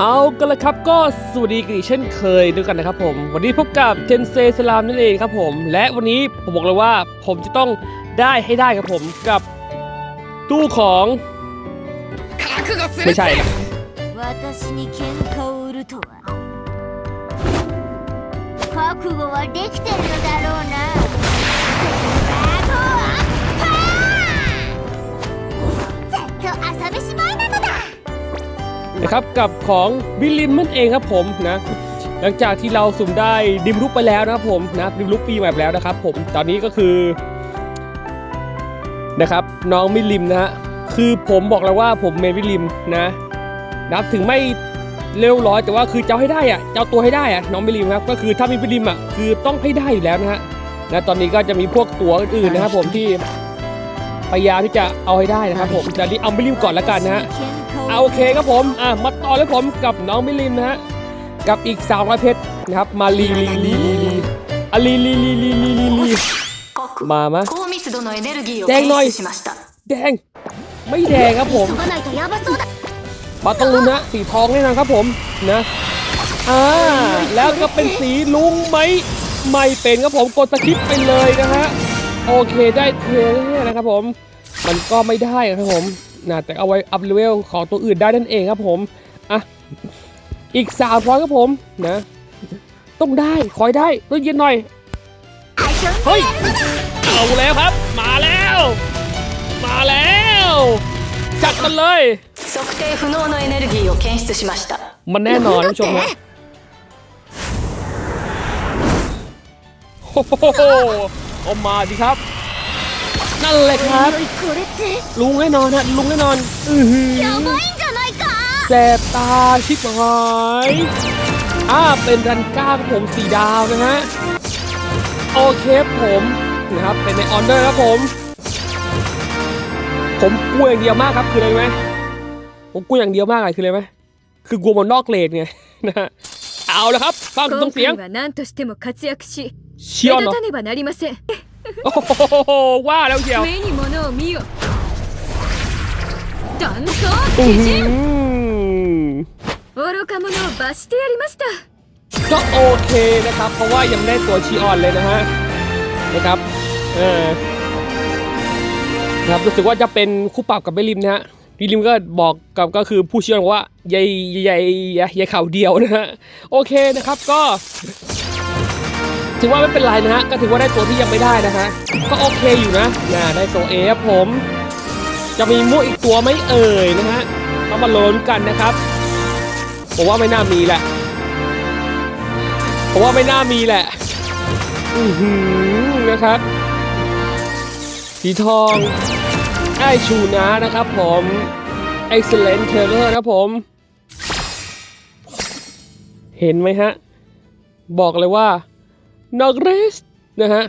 เอากันละครับก็สวัสดีกันเช่นเคยด้วยกันนะครับผม วันนี้พบกับเจนเซสลามนั่นเองครับผม และวันนี้ผมบอกเลยว่าผมจะต้องได้ให้ได้ครับผมกับตู้ของไม่ใช่ครับ ครับกับของบิลลิมนั่นเองครับผมนะหลังจากที่เราสุ่มได้ดิมลุกไปแล้วนะครับผมนะดิมลุกปีใหม่ไปแล้วนะครับผมตอนนี้ก็คือนะครับน้องมิลลิมนะฮะคือผมบอกแล้วว่าผมเมนมิลลิมนะนะครับถึงไม่เร็วร้อยแต่ว่าคือจะเอาให้ได้อะเจะเอาตัวให้ได้อะน้องมิลลิมครับก็คือถ้ามีมิลลิมอะคือต้องให้ได้อยู่แล้วนะฮะนะตอนนี้ก็จะมีพวกตัวอื่นนะครับผมที่พยายามที่จะเอาให้ได้นะครับผมแต่นี้เอามิลลิมก่อนละกันนะฮะ โอเคครับผมอะมาต่อเลยผมกับน้องมิลินนะฮะกับอีกสาวระเพชรนะครับมาลีลีลีลีอะลีลีลีลีลีลีลีมามะแดงหน่อยแดง ไม่แดงครับผมมาต้องลุ้นนะสีทองแน่นอนครับผมนะอ่าแล้วก็เป็นสีลุงไหมไม่เป็นครับผมกดสคริปไปเลยนะฮะโอเคได้เทนะครับผม มันก็ไม่ได้ครับผม นะแต่เอาไว้อัพเลเวลของตัวอื่นได้นั่นเองครับผมอะอีก300ครับผมนะต้องได้คอยได้ต้องเย็นหน่อยเฮ้ยเอาแล้วครับ มาแล้ว มาแล้วจัดกันเลยมันแน่นอนผู้ชมฮะโอ้มาดีครับ นั่นเลยครับ ลุงแน่นอนฮะลุงแน่นอนอือหือแสบตาชิบหายอ้าเป็นรันก้าขผมสีดาวนะฮะโอเคผมนะครับเป็นในออนเดอร์ครับผม ผมกลัวอย่างเดียวมากครับคืออะไรไหมผมกลัวอย่างเดียวมากอะไรคืออะไรไหมคือกลัวมันนอกเลนไงนะฮะเอาละครับฟังตรงเสียงเชียนเหรอ 立たねばなりません โอ้โหว่าแล้วเชียว 目に物を見よ断層 อื้อ 基 หื 準 อ 愚か者を罰してやりました ก็โอเคนะครับ เพราะว่ายังไม่ได้ตัวชีออนเลยนะฮะนะครับเออนะครับรู้สึกว่าจะเป็นคู่ปรับกับเบลลิมนะฮะพี่ลิมก็บอกกับก็คือผู้เชี่ยวชาญว่าใหญ่ใหญ่ใหญ่ใหญ่เข่าเดียวนะฮะโอเคนะครับก็ ถือว่าไม่เป็นไรนะฮะ ก็ถือว่าได้ตัวที่ยังไม่ได้นะฮะ ก็โอเคอยู่นะน่าได้ตัวเอครับผม จะมีมุกอีกตัวไหมเอ่ยนะฮะต้องมาลุ้นกันนะครับ ผมว่าไม่น่ามีแหละ ผมว่าไม่น่ามีแหละ อือหือนะครับ สีทองไอชูนะนะครับผม excellent t r a v e r นะผม เห็นไหมฮะ บอกเลยว่า นอกเรสนะฮะ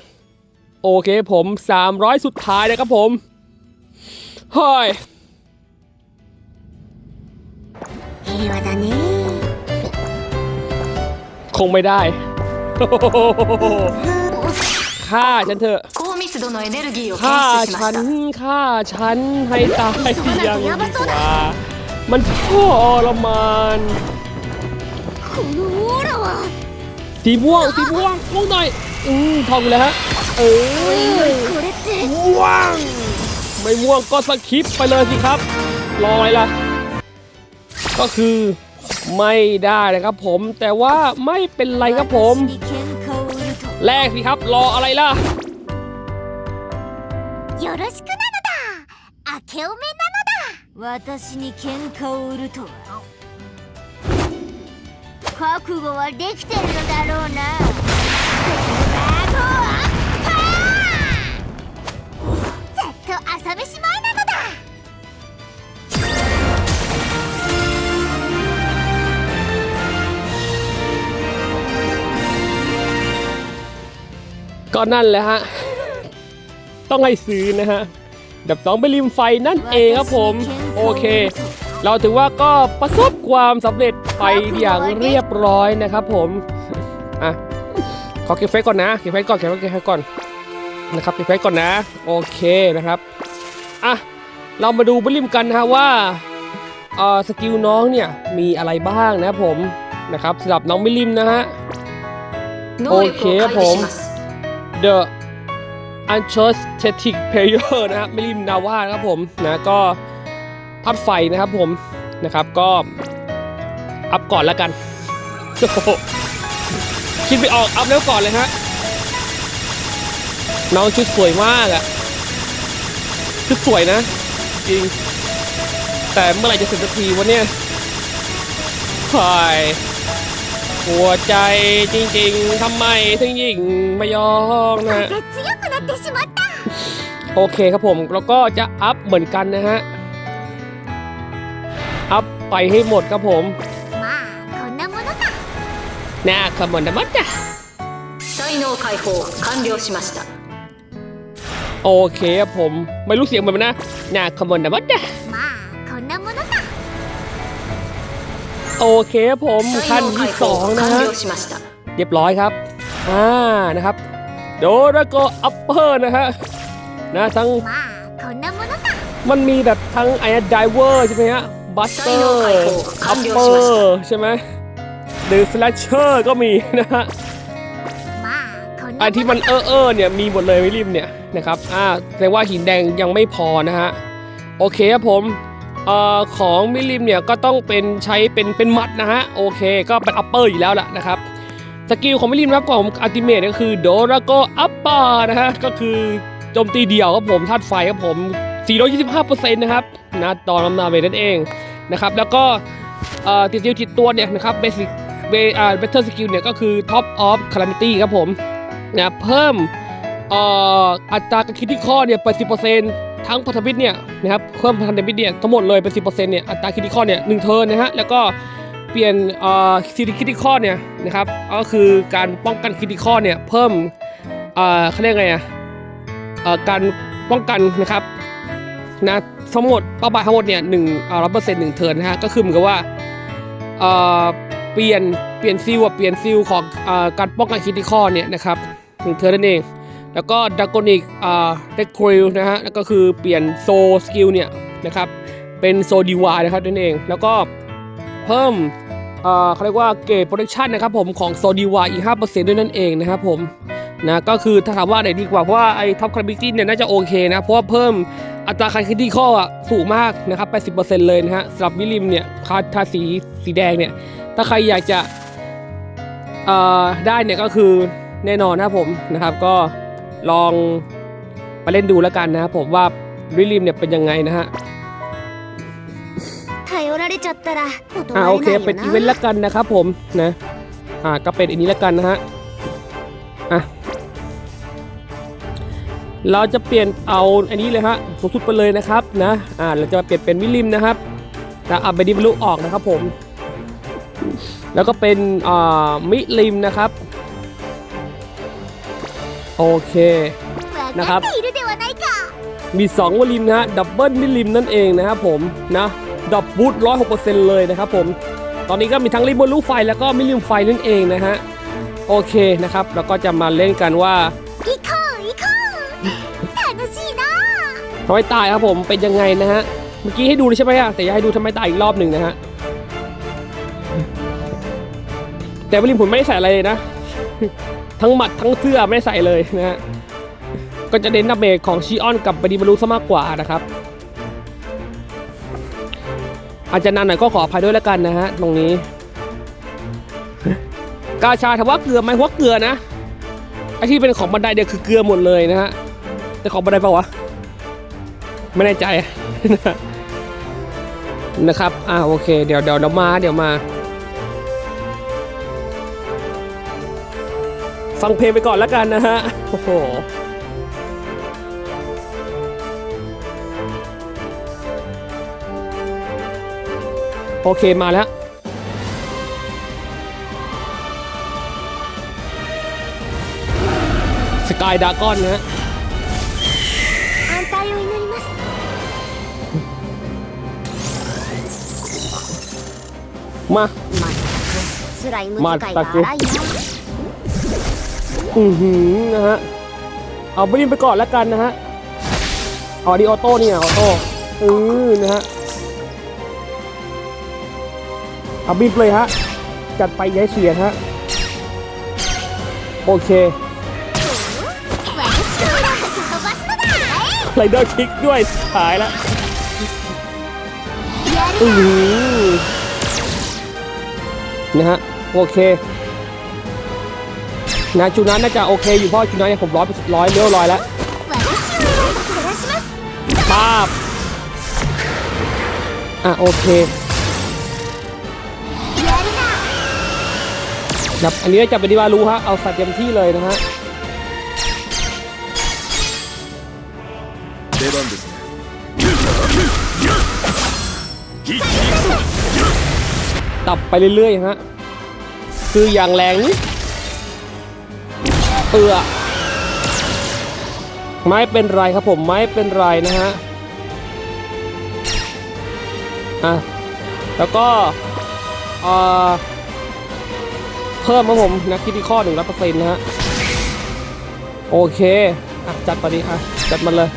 โอเคผม 300 สุดท้ายนะครับผมเฮ้ยคงไม่ได้ฆ่าฉันเถอะฆ่าฉันฆ่าฉันให้ตายยงดีกว่ามันทรมาน สีม่วงสีม่วงม่วงหน่อยอืมทองอยู่แล้วฮะ เออ これって ม่วง ไม่ม่วงก็สคิปไปเลยสิครับ รออะไรล่ะ ก็คือไม่ได้นะครับผม แต่ว่าไม่เป็นไรครับผม 私に喧嘩を売ると แลกสิครับ รออะไรล่ะ よろしくなのだ明けおめなのだ私に喧嘩を売るとは 覚悟はできてるのだろうなバトアッパーずっと朝飯前なのだ ก็นั่นแหละฮะ ต้องให้ซื้อนะฮะ ดับสองไปริมไฟนั่นเองครับผม โอเค เราถือว่าก็ประสบความสำเร็จไปอย่างเรียบร้อยนะครับ ผมอะขอเก็บไฟก่อนนะเก็บไฟก่อนเก็บไฟเฟซก่อนนะครับเก็บไฟก่อนนะ โอเคนะครับอะเรามาดูบริมกันนะว่าอ่าสกิลน้องเนี่ยมีอะไรบ้างนะผมนะครับสำหรับน้องบิลิมนะฮะโอเคผม The u n c h o s t a t i c Player นะครับบิลิมนาว่าครับผมนะก็ อัพไฟนะครับผมนะครับก็อัพก่อนแล้วกัน คิดไปออกอัพแล้วก่อนเลยฮะน้องชุดสวยมากอะชุดสวยนะ จริง แต่เมื่อไหร่จะเสร็จสักทีวะเนี่ยคอยหัวใจจริงๆทำไมถึงยิงไม่ยอมนะโอเคครับผมเราก็จะอัพเหมือนกันนะฮะ อัพไปให้หมดครับผม まあこんなものか นะขมอนดมัดจ้ะ 才能解放完了しました โอเคครับผม ไม่รู้เสียงเหมือนมันนะนะขมอนดมัดจ้ะ まあこんなものか โอเคครับผม 才 ขั้น 能 ที่ 解 ส 放 องนะ 完 ฮะ 了しました เรียบร้อยครับ อ่านะครับโดแล้วก็อัปเปอร์นะฮะนะทั้ง まあこんなものか มันมีแบบทั้งไอ้ไดเวอร์ใช่ไหมฮะ บัสเตอร์คัพเปอร์ใช่ไหมหรือสแลชเชอร์ก็มีนะฮะไอที่มันเออเออเนี่ยมีหมดเลยไม่ริมเนี่ยนะครับอ่าแต่ว่าหินแดงยังไม่พอนะฮะโอเคครับผมเอ่อของมิลิมเนี่ยก็ต้องเป็นใช้เป็นเป็นมัดนะฮะโอเคก็เป็นอัปเปอร์อยู่แล้วล่ะนะครับสกิลของมิลิมครับของอัลติเมทก็คือโดราโกอัปเปอร์นะฮะก็คือโจมตีเดี่ยวครับผมธาตุไฟครับผม 425%นะครับนะตอนลำนาเมนั่นเอง นะครับแล้วก็ติดสกิลจิตตัวเนี่ยนะครับเบสิกเบอเบเทอร์สกิลเนี่ยก็คือท็อปออฟคารามิตี้ครับผมนะเพิ่มอัตราการคิดที่ข้อเนี่ยไปสิเปอร์เซ็นทั้งพันธมิตรเนี่ยนะครับเพิ่มพันธมิตรเนี่ยทั้งหมดเลยเป็นสิเนี่ยอัตราคิดที่ข้อเนี่ยหนึ่งเทิร์นนะฮะแล้วก็เปลี่ยนเอ่อซีดีคิดที่ข้อเนี่ยนะครับก็คือการป้องกันคิดที่ข้อเนี่ยเพิ่มเอ่อเขาเรียกไงอะการป้องกันนะครับนะ ทั้งหมดเป้าหมายทั้งหมดเนี่ยหนึ่งร้อยเปอร์เซ็นต์หนึ่งเทิร์นนะฮะก็คือเหมือนกับว่าเปลี่ยนเปลี่ยนซิลเปลี่ยนซิลของอการป้องกันคิดที่ข้อเนี่ยนะครับหนึ่งเทิร์นนั่นเอง แล้วก็ดักโกนิกอ่าเดคริลนะฮะแล้วก็คือเปลี่ยนโซสกิลเนี่ยนะครับเป็นโซดีวานะครับนั่นเอง แล้วก็เพิ่มเขาเรียกว่าเกรดโปรดักชันนะครับผมของโซดีวาอีก 5%ด้วยนั่นเองนะครับผมนะก็คือถ้าถามว่าไหนดีกว่าเพราะว่าไอ้ท็อปคาร์บิตี้เนี่ยน่าจะโอเคนะเพราะว่าเพิ่ม อัตราคาคิดดีข้ออะสูงมากนะครับ 80%เลยนะฮะสำหรับวิลิมเนี่ยคาทาสีสีแดงเนี่ย ถ้าใครอยากจะได้เนี่ยก็คือแน่นอนนะครับผมนะครับ ก็ลองไปเล่นดูแล้วกันนะครับผมว่าวิลิมเนี่ยเป็นยังไงนะฮะอ่าโอเคเป็นอีเวนต์ละกันนะครับผมนะอ่าก็เป็นอันนี้ละกันนะฮะอะ เราจะเปลี่ยนเอาอันนี้เลยฮะสูงสุดไปเลยนะครับนะอ่าเราจะเปลี่ยนเป็นมิลิมนะครับนะเอาไปดิบลูออกนะครับผม แล้วก็เป็นอ่ามิลิมนะครับ โอเคนะครับมี2วลิมนะฮะดับเบิลมิลิมนั่นเองนะครับผมนะดับบูทร้อยหกเปอร์เซ็นต์เลยนะครับผม ตอนนี้ก็มีทั้งริมบนลูไฟแล้วก็มิลิมไฟนั่นเองนะฮะโอเคนะครับ แล้วก็จะมาเล่นกันว่า ทำไมตายครับผมเป็นยังไงนะฮะเมื่อกี้ให้ดูเลยใช่ไหมอะแต่อยากให้ดูทำไมตายอีกรอบหนึ่งนะฮะแต่มิลิมผมไม่ใส่อะไรเลยนะ ทั้งหมัดทั้งเสื้อไม่ใส่เลยนะฮะก็จะเน้นดับเมจของชิออนกับบดิบลูซะมากกว่านะครับ อาจจะนานหน่อยก็ขออภัยด้วยแล้วกันนะฮะตรงนี้ กาชาถามว่าเกลือไหมเพราเกลือนะไอที่เป็นของบันไดเดียวคือเกลือหมดเลยนะฮะแต่ของบันไดเปล่าวะ ไม่แน่ใจนะครับ อ่าโอเค เดี๋ยวเดี๋ยวเดี๋ยวมา เดี๋ยวมา ฟังเพลงไปก่อนแล้วกันนะฮะ โอ้โห โอเคมาแล้วสกายดากอนนะฮะ มา สไลม์มาตักกอือหือนะฮะ เอาบลินไปก่อนแล้วกันนะฮะเอาดีออโต้เนี่ยออโต้อือนะฮะเอาบินเลยฮะ จัดไปย้ายเสียฮะ โอเคไรเดอร์คิกด้วยสายแล้วอือ นะฮะ โอเค นะจูนั้นน่าจะโอเคอยู่เพราะจูนั้นเนี่ยผมร้อยร้อยเลี้ยวร้อยแล้ว 私の裏を照らします ป้าบ อ่ะ โอเค やるな ครับอันนี้จะเป็นดิวารูฮะ เอาสัตว์เต็มที่เลยนะฮะ 出番ですね ตับไปเรื่อยๆฮะคืออย่างแรงนี่เอือไม่เป็นไรครับผมไม่เป็นไรนะฮะอะแล้วก็เอ่อเพิ่มครับผมนะคิดที่ข้อหนึ่งร้อยเปอร์เซ็นต์นะฮะโอเคอะจัดไปดิอะจัดมันเลย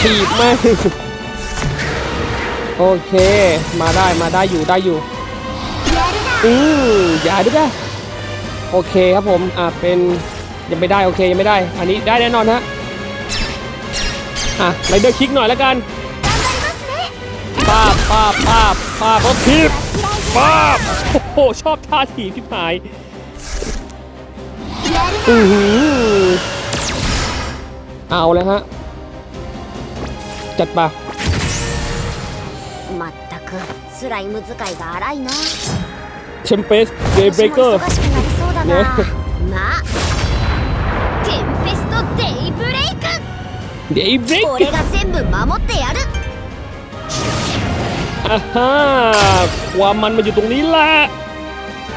ถีบมาก โอเค มาได้มาได้อยู่ได้อยู่อืออย่าด้วนะโอเคครับผมอ่าเป็นยังไม่ได้โอเคยังไม่ได้ อันนี้ได้แน่นอนฮะอะไรเดอร์คิกหน่อยแล้วกันป้าป้าป้าป้าก็ทีบป้าโอ้โหชอบท่าถีบที่หายอือหือเอาเลยฮะจัดไป スライム使いが荒いな เทมเปสเดย์เบรกเกอร์ 忙しくなりそうだねなまあテンペストデイブレイク เดย์เบรก 俺が全部守ってやる อ่าฮะความมันมันอยู่ตรงนี้แหละ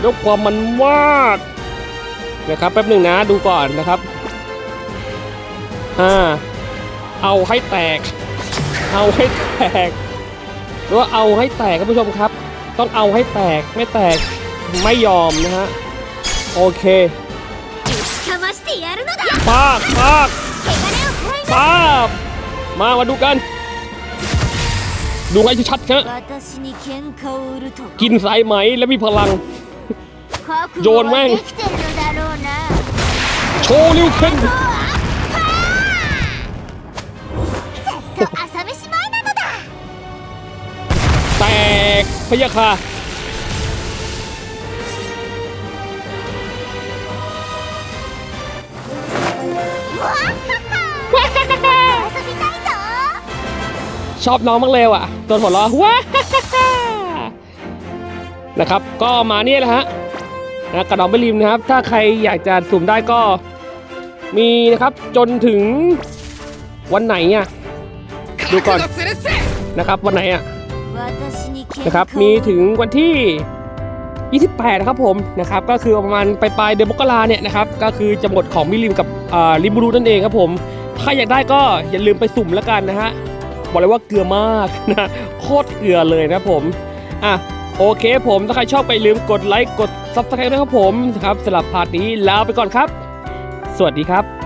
แล้วความมันมากนะครับแป๊บหนึ่งนะดูก่อนนะครับอ่าเอาให้แตก เอาให้แตก หรือว่าเอาให้แตกครับผู้ชมครับ ต้องเอาให้แตกไม่แตกไม่ยอมนะฮะโอเคปาบปาบปาบมามาดูกัน ดูใไงชัดครับกินสายไหมและมีพลัง โยนแม่งโชว์ริวเคน พยาคาชอบน้องมากเลยอะตัวหัวล้อว้านะครับ ก็มาเนี่ยแหละฮะนะกระดองไม่ริมนะครับ ถ้าใครอยากจะสุ่มได้ก็มีนะครับจนถึงวันไหนอะดูก่อนนะครับวันไหนอะ นะครับ嘩をมีถึงวันที่ 28นะครับผมนะครับ ก็คือประมาณปลายปลายๆเดือนมกราเนี่ยนะครับ ก็คือจะหมดของมิลิมกับอ่าลิบูรูนั่นเองครับผม ถ้าอยากได้ก็อย่าลืมไปสุ่มแล้วกันนะฮะ บอกเลยว่าเกลือมากนะโคตรเกลือเลยนะครับผม อะโอเคผมถ้าใครชอบไปลืมกดไลค์กด Subscribe นะครับผมนะครับสำหรับพาร์ทนี้ลาไปก่อนครับ สวัสดีครับ